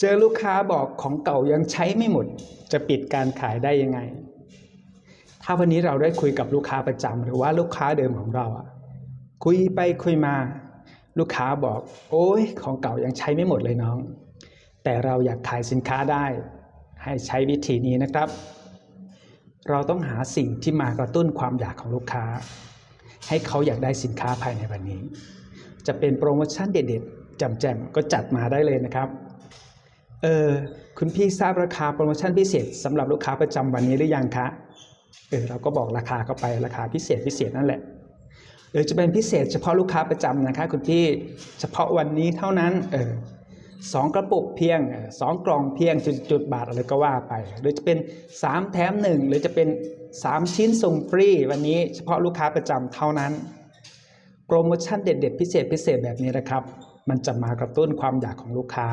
เจอลูกค้าบอกของเก่ายังใช้ไม่หมด จะปิดการขายได้ยังไง ถ้าวันนี้เราได้คุยกับลูกค้าประจำหรือว่าลูกค้าเดิมของเราอะคุยไปคุยมา ลูกค้าบอก โอ้ยของเก่ายังใช้ไม่หมดเลยน้อง แต่เราอยากขายสินค้าได้ ให้ใช้วิธีนี้นะครับ เราต้องหาสิ่งที่มากระตุ้นความอยากของลูกค้า ให้เขาอยากได้สินค้าภายในวันนี้ จะเป็นโปรโมชั่นเด็ดๆจำๆก็จัดมาได้เลยนะครับ เออคุณพี่ทราบราคาโปรโมชั่นพิเศษสำหรับลูกค้าประจำวันนี้หรือยังคะเออเราก็บอกราคาเข้าไปราคาพิเศษพิเศษนั่นแหละหรือจะเป็นพิเศษเฉพาะลูกค้าประจำนะคะคุณพี่เฉพาะวันนี้เท่านั้นเออสองกระปุกเพียงสองกล่องเพียงจุดๆบาทอะไรก็ว่าไป หรือจะเป็น 3 แถมหนึ่งหรือจะเป็น 3 ชิ้นส่งฟรี วันนี้เฉพาะลูกค้าประจำเท่านั้น โปรโมชั่นเด็ด ๆ พิเศษพิเศษแบบนี้นะครับ มันจะมากระตุ้นความอยากของลูกค้า